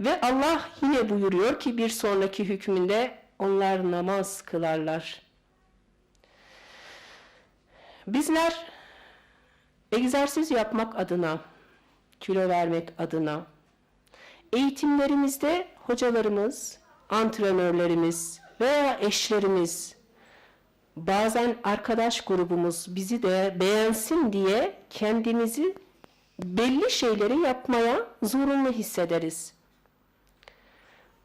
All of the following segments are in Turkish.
Ve Allah yine buyuruyor ki bir sonraki hükmünde onlar namaz kılarlar. Bizler egzersiz yapmak adına, kilo vermek adına, eğitimlerimizde hocalarımız, antrenörlerimiz veya eşlerimiz, bazen arkadaş grubumuz bizi de beğensin diye kendimizi belli şeyleri yapmaya zorunlu hissederiz.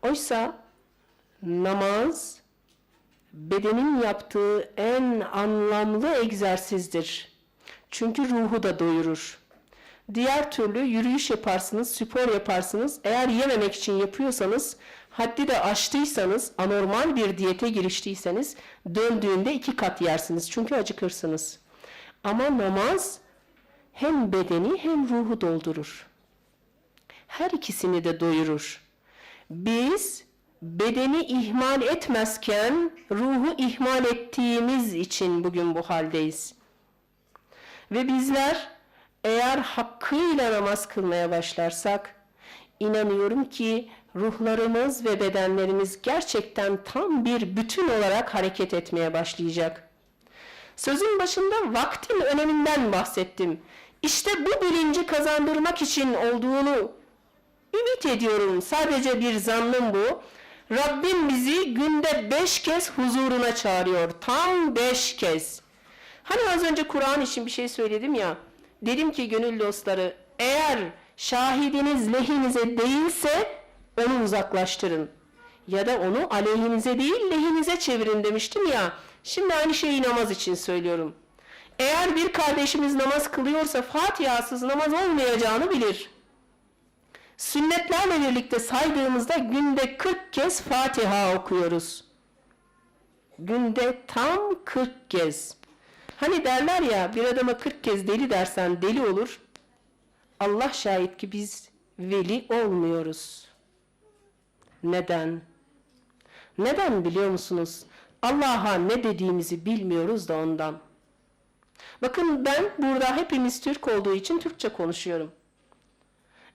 Oysa namaz bedenin yaptığı en anlamlı egzersizdir. Çünkü ruhu da doyurur. Diğer türlü yürüyüş yaparsınız, spor yaparsınız. Eğer yememek için yapıyorsanız, haddi de aştıysanız, anormal bir diyete giriştiyseniz döndüğünde iki kat yersiniz. Çünkü acıkırsınız. Ama namaz hem bedeni hem ruhu doldurur. Her ikisini de doyurur. Biz bedeni ihmal etmezken ruhu ihmal ettiğimiz için bugün bu haldeyiz. Ve bizler eğer hakkıyla namaz kılmaya başlarsak inanıyorum ki ruhlarımız ve bedenlerimiz gerçekten tam bir bütün olarak hareket etmeye başlayacak. Sözün başında vaktin öneminden bahsettim. İşte bu bilinci kazandırmak için olduğunu ümit ediyorum. Sadece bir zannım bu. Rabbim bizi günde beş kez huzuruna çağırıyor. Tam beş kez. Hani az önce Kur'an için bir şey söyledim ya. Dedim ki gönül dostları eğer şahidiniz lehinize değilse onu uzaklaştırın. Ya da onu aleyhinize değil lehinize çevirin demiştim ya. Şimdi aynı şeyi namaz için söylüyorum. Eğer bir kardeşimiz namaz kılıyorsa Fatiha'sız namaz olmayacağını bilir. Sünnetlerle birlikte saydığımızda günde 40 kez Fatiha okuyoruz. Günde tam 40 kez. Hani derler ya bir adama 40 kez deli dersen deli olur. Allah şahit ki biz veli olmuyoruz. Neden? Neden biliyor musunuz? Allah'a ne dediğimizi bilmiyoruz da ondan. Bakın ben burada hepimiz Türk olduğu için Türkçe konuşuyorum.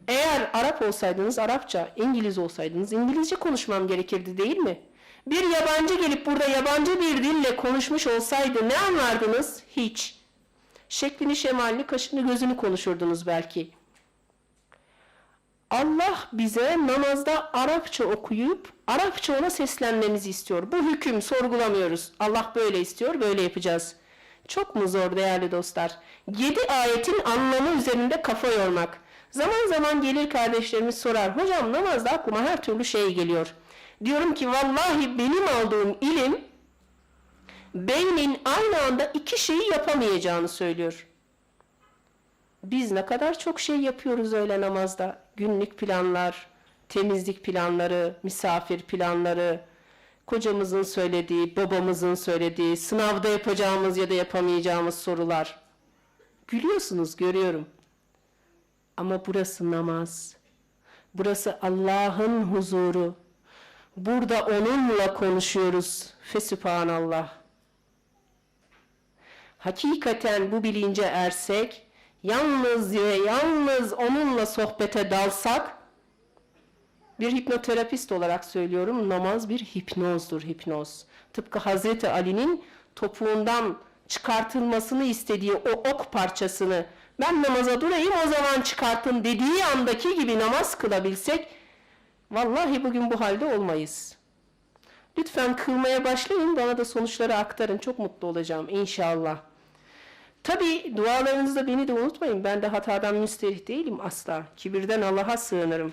Eğer Arap olsaydınız Arapça, İngiliz olsaydınız İngilizce konuşmam gerekirdi değil mi? Bir yabancı gelip burada yabancı bir dille konuşmuş olsaydı ne anlardınız? Hiç. Şeklini, şemalini, kaşını, gözünü konuşurdunuz belki. Allah bize namazda Arapça okuyup Arapça ona seslenmemizi istiyor. Bu hüküm sorgulamıyoruz. Allah böyle istiyor, böyle yapacağız. Çok mu zor değerli dostlar? Yedi ayetin anlamı üzerinde kafa yormak. Zaman zaman gelir kardeşlerimiz sorar. Hocam namazda aklıma her türlü şey geliyor. Diyorum ki vallahi benim aldığım ilim beynin aynı anda iki şeyi yapamayacağını söylüyor. Biz ne kadar çok şey yapıyoruz öyle namazda. Günlük planlar, temizlik planları, misafir planları, kocamızın söylediği, babamızın söylediği, sınavda yapacağımız ya da yapamayacağımız sorular. Gülüyorsunuz görüyorum. Ama burası namaz. Burası Allah'ın huzuru. Burada onunla konuşuyoruz. Fesübhanallah. Hakikaten bu bilince ersek, yalnız ve yalnız onunla sohbete dalsak, bir hipnoterapist olarak söylüyorum, namaz bir hipnozdur, hipnoz. Tıpkı Hazreti Ali'nin topuğundan çıkartılmasını istediği o ok parçasını ben namaza durayım o zaman çıkartın dediği andaki gibi namaz kılabilsek vallahi bugün bu halde olmayız. Lütfen kılmaya başlayın bana da sonuçları aktarın çok mutlu olacağım inşallah. Tabi dualarınızda beni de unutmayın ben de hatadan müsterih değilim asla. Kibirden Allah'a sığınırım.